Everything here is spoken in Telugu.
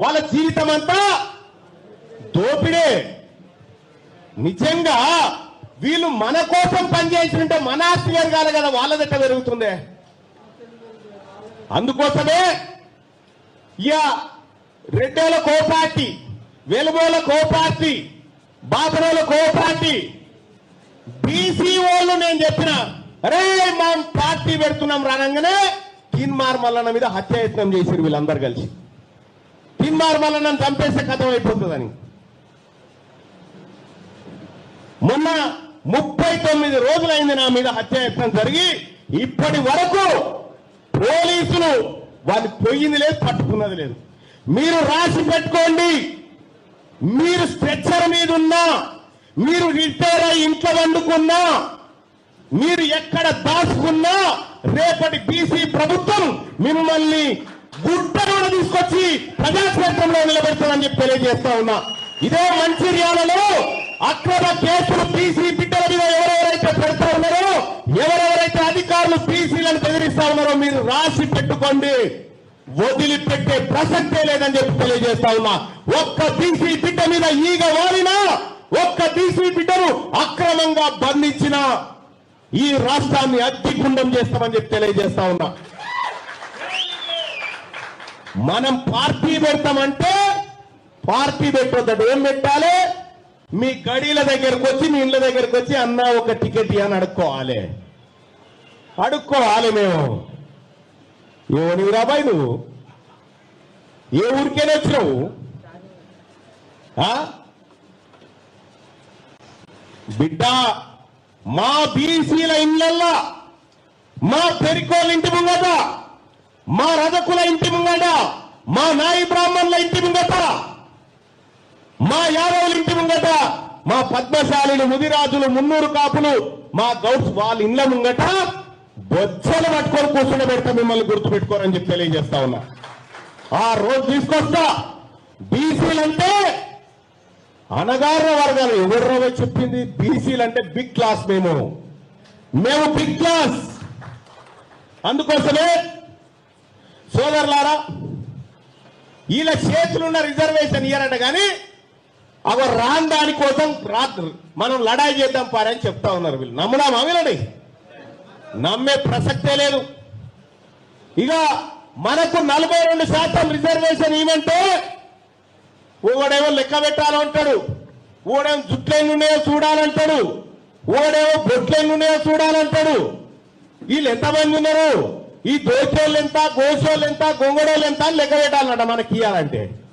వాళ్ళ జీవితం అంతా దోపిడే. నిజంగా వీళ్ళు మన కోసం పనిచేస్తుంటే మన ఆస్తి పెరగాలి కదా వాళ్ళ దగ్గర పెరుగుతుంది అందుకోసమే ఇక రెడ్డోల కోపార్టీ వెలుగోల కో పార్టీ బాబరోల బీసీ వాళ్ళు నేను చెప్పిన అరే మా పార్టీ పెడుతున్నాం రానంగానే కిన్మార్ మల్లన్న మీద హత్యాయత్నం చేశారు వీళ్ళందరూ కలిసి. కుమార్ వల్ల నన్ను చంపేస్తే కథం అయిపోతుందని. మొన్న ముప్పై తొమ్మిది రోజులైంది నా మీద హత్యాయత్నం జరిగి ఇప్పటి వరకు పోలీసులు వాళ్ళు పోయింది లేదు పట్టుకున్నది లేదు. మీరు రాసి పెట్టుకోండి. మీరు స్ట్రెచ్చర్ మీద ఉన్నా మీరు రిటైర్ అయి ఇంట్లో వండుకున్నా మీరు ఎక్కడ దాచుకున్నా రేపటి బీసీ ప్రభుత్వం మిమ్మల్ని గుడ్డలను తీసుకొచ్చి ప్రజాక్షేత్రంలో నిలబెడతామని చెప్పి తెలియజేస్తా ఉన్నా. ఇదే మంచిర్యాలలో అక్రమ కేసులు బీసీ బిడ్డల మీద ఎవరెవరైతే పెడతా ఉన్నారో ఎవరెవరైతే అధికారులు బీసీలను బెదిరిస్తా ఉన్నారో మీరు రాసి పెట్టుకోండి. వదిలిపెట్టే ప్రసక్తే లేదని చెప్పి తెలియజేస్తా ఉన్నా. ఒక్క బీసీ బిడ్డ మీద ఈగ వాలినా ఒక్క బీసీ బిడ్డను అక్రమంగా బంధించిన ఈ రాష్ట్రాన్ని అగ్గిగుండం చేస్తామని చెప్పి తెలియజేస్తా ఉన్నా. మనం పార్టీ పెడతామంటే పార్టీ పెట్టొద్దట ఏం పెట్టాలి? మీ గడీల దగ్గరకు వచ్చి మీ ఇళ్ళ దగ్గరకు వచ్చి అన్న ఒక టికెట్ అని అడుక్కోవాలి. అడుక్కోవాలి మేము. ఏమని రాబాయ్ నువ్వు. ఏ ఊరికేనే వచ్చినావు? ఆ? బిడ్డ మా బీసీల ఇళ్ళల్లా మా పెరికోళ్ళ ఇంటి ముంగట మా రజకుల ఇంటి ముంగట మా నాయి బ్రాహ్మణుల ఇంటి ముంగట మా యాదవుల ఇంటి ముంగట మా పద్మశాలిలు ముదిరాజులు మున్నూరు కాపులు మా గౌడ్స్ వాళ్ళ ఇండ్ల ముంగట బొచ్చలు పట్టుకొని కూర్చుని పెడతా మిమ్మల్ని గుర్తు పెట్టుకోరని చెప్పి తెలియజేస్తా ఉన్నా. ఆ రోజు తీసుకొస్తా. బీసీలంటే అనగారిన వర్గాలు. ఎవరు చెప్పింది బీసీలు అంటే బిగ్ క్లాస్ మేము. మేము బిగ్ క్లాస్. అందుకోసమే సోదరులారా వీళ్ళ చేతులున్న రిజర్వేషన్ ఇయ్యారట కానీ అవ రాని దానికోసం రాత్రి మనం లడాయి చేద్దాం పారని చెప్తా ఉన్నారు వీళ్ళు. నమ్ముదామా వీళ్ళని? నమ్మే ప్రసక్తే లేదు. ఇక మనకు నలభై రెండు శాతం రిజర్వేషన్ ఇవ్వంటే ఓడేమో లెక్క పెట్టాలంటాడు ఓడేమో జుట్లెన్ని చూడాలంటాడు. ఓడేమో బొట్లెన్ని ఉన్నాయో చూడాలంటాడు. వీళ్ళు ఎంతమంది ఉన్నారు? ఈ దోచోళ్ళు ఎంత గోసోళ్ళు ఎంత గొంగడోళ్ళు ఎంత అని లెక్క పెట్టాలన్నట మనకి ఇయ్యాలంటే.